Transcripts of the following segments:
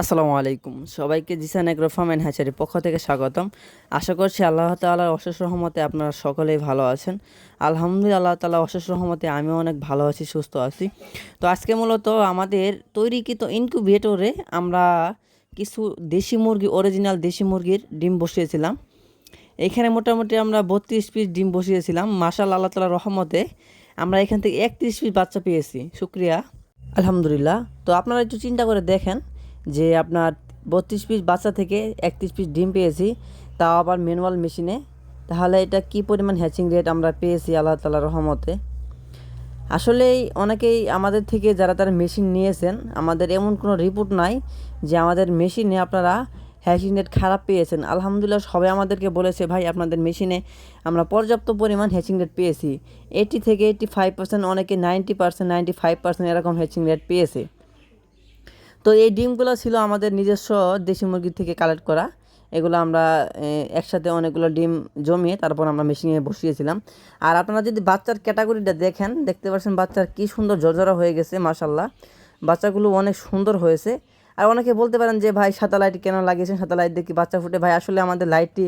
আসসালামু আলাইকুম। সবাইকে জিসান এগ্রো ফার্ম অ্যান্ড হ্যাচারির পক্ষ থেকে স্বাগতম। আশা করছি আল্লাহ তাআলার অশেষ রহমতে আপনারা সকলেই ভালো আছেন। আলহামদুলিল্লাহ আল্লাহ তাআলা অশেষ রহমতে আমিও অনেক ভালো আছি, সুস্থ আছি। তো আজকে মূলত আমাদের তৈরিকৃত ইনকিউবেটরে আমরা কিছু দেশি মুরগি, অরিজিনাল দেশি মুরগির ডিম বসিয়েছিলাম। এখানে মোটামুটি আমরা বত্রিশ পিস ডিম বসিয়েছিলাম। মাশাল আল্লাহ তালার রহমতে আমরা এখান থেকে একত্রিশ পিস বাচ্চা পেয়েছি। শুক্রিয়া। আলহামদুলিল্লাহ। তো আপনারা একটু চিন্তা করে দেখেন যে আপনার বত্রিশ পিস বাচ্চা থেকে একত্রিশ পিস ডিম পেয়েছি, তাও আবার ম্যানুয়াল মেশিনে তাহলে এটা কি পরিমাণ হ্যাচিং রেট আমরা পেয়েছি আল্লাহ তালার রহমতে? আসলেই অনেকেই আমাদের থেকে যারা তারা মেশিন নিয়েছেন, আমাদের এমন কোনো রিপোর্ট নাই যে আমাদের মেশিনে আপনারা হ্যাচিং রেট খারাপ পেয়েছেন। আলহামদুলিল্লাহ সবাই আমাদেরকে বলেছে, ভাই, আপনাদের মেশিনে আমরা পর্যাপ্ত পরিমাণ হ্যাচিং রেট পেয়েছি। এইটি থেকে এইটি ফাইভ পার্সেন্ট অনেকে ninety percent ninety five percent এরকম হ্যাচিং রেট পেয়েছে। তো এই ডিমগুলো ছিল আমাদের নিজস্ব দেশি মুরগির থেকে কালেক্ট করা। এগুলো আমরা একসাথে অনেকগুলো ডিম জমিয়ে তারপর আমরা মেশিনে বসিয়েছিলাম। আর আপনারা যদি বাচ্চার ক্যাটাগরিটা দেখেন, দেখতে পাচ্ছেন বাচ্চার কি সুন্দর জর্জরা হয়ে গেছে মাশাল্লাহ বাচ্চাগুলো অনেক সুন্দর হয়েছে। আর অনেকে বলতে পারেন যে, ভাই সাদা লাইট কেন লাগিয়েছেন? সাদা লাইট দেখি বাচ্চা ফুটে? ভাই, আসলে আমাদের লাইটটি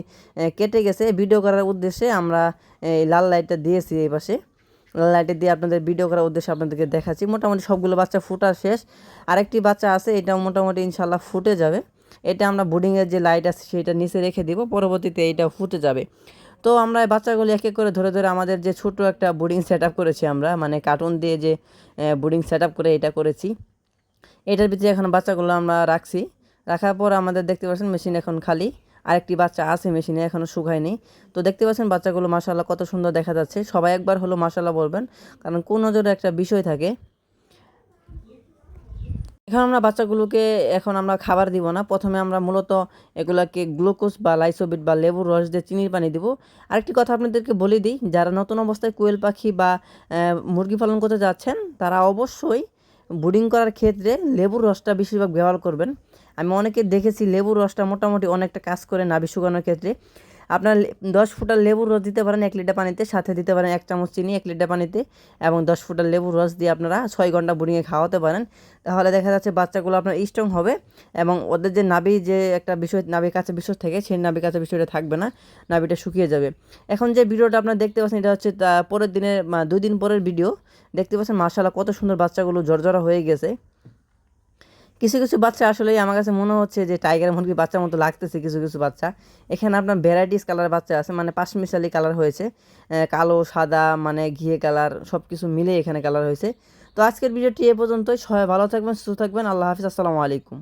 কেটে গেছে। ভিডিও করার উদ্দেশ্যে আমরা এই লাল লাইটটা দিয়েছি এই পাশে। লাইটে দিয়ে আপনাদের ভিডিও করার উদ্দেশ্যে আপনাদেরকে দেখাচ্ছি। মোটামুটি সবগুলো বাচ্চা ফুটা শেষ। আরেকটি বাচ্চা আছে এটা মোটামুটি ইনশাল্লাহ ফুটে যাবে। এটা আমরা বোর্ডিংয়ের যে লাইট আছে, সেটা নিচে রেখে দিব, পরবর্তীতে এইটা ফুটে যাবে। তো আমরা এই বাচ্চাগুলো এক এক করে ধরে ধরে আমাদের যে ছোট একটা বোর্ডিং সেট করেছি আমরা মানে কার্টুন দিয়ে যে বোর্ডিং সেট করে এটা করেছি। এটার ভিতরে এখন বাচ্চাগুলো আমরা রাখছি। রাখার পর আমাদের দেখতে পাচ্ছেন মেশিন এখন খালি। আরেকটি বাচ্চা আছে মেশিনে এখনও শুকায়নি। তো দেখতে পাচ্ছেন বাচ্চাগুলো মাসাল্লাহ কত সুন্দর দেখা যাচ্ছে। সবাই একবার হলো মাসাল্লাহ বলবেন, কারণ কোন নজরে একটা বিষয় থাকে। এখন আমরা বাচ্চাগুলোকে, এখন আমরা খাবার দিব না। প্রথমে আমরা মূলত এগুলাকে গ্লুকোজ বা লাইসোবিট বা লেবুর রস দিয়ে চিনির পানি দিব। আরেকটি কথা আপনাদেরকে বলে দিই, যারা নতুন অবস্থায় কোয়েল পাখি বা মুরগি পালন করতে যাচ্ছেন, তারা অবশ্যই ব্রিডিং করার ক্ষেত্রে লেবুর রসটা বেশিরভাগ ব্যবহার করবেন। আমি অনেকে দেখেছি লেবুর রসটা মোটামুটি অনেকটা কাজ করে নাভি শুকানোর ক্ষেত্রে। আপনার দশ ফুটার লেবুর রস দিতে পারেন, এক লিটার পানিতে, সাথে দিতে পারেন এক চামচ চিনি, এক লিটার পানিতে, এবং দশ ফুটার লেবুর রস দিয়ে আপনারা ছয় ঘণ্টা বুড়িয়ে খাওয়াতে পারেন। তাহলে দেখা যাচ্ছে বাচ্চাগুলো আপনার স্ট্রং হবে, এবং ওদের যে নাভি যে একটা বিষয় নাভির কাছে বিষয় থাকে, সেই নাভির কাছে বিষয়টা থাকবে না, নাভিটা শুকিয়ে যাবে। এখন যে ভিডিওটা আপনারা দেখতে পাচ্ছেন, এটা হচ্ছে পরের দিনের দুই দিন পরের ভিডিও। দেখতে পাচ্ছেন মার্শাল্লাহ কত সুন্দর বাচ্চাগুলো জর্জরা হয়ে গেছে। কিছু কিছু বাচ্চা আসলে আমার কাছে মনে হচ্ছে যে টাইগার মুরগির বাচ্চার মতো লাগতেছে কিছু কিছু বাচ্চা। এখানে আপনার ভ্যারাইটিস কালার বাচ্চা আছে মানে পাশমিশালি কালার হয়েছে কালো, সাদা মানে ঘিয়ে কালার সব কিছু মিলে এখানে কালার হয়েছে। তো আজকের ভিডিওটি এ পর্যন্তই। সবাই ভালো থাকবেন, সুস্থ থাকবেন। আল্লাহ হাফিজ, আসসালামু আলাইকুম।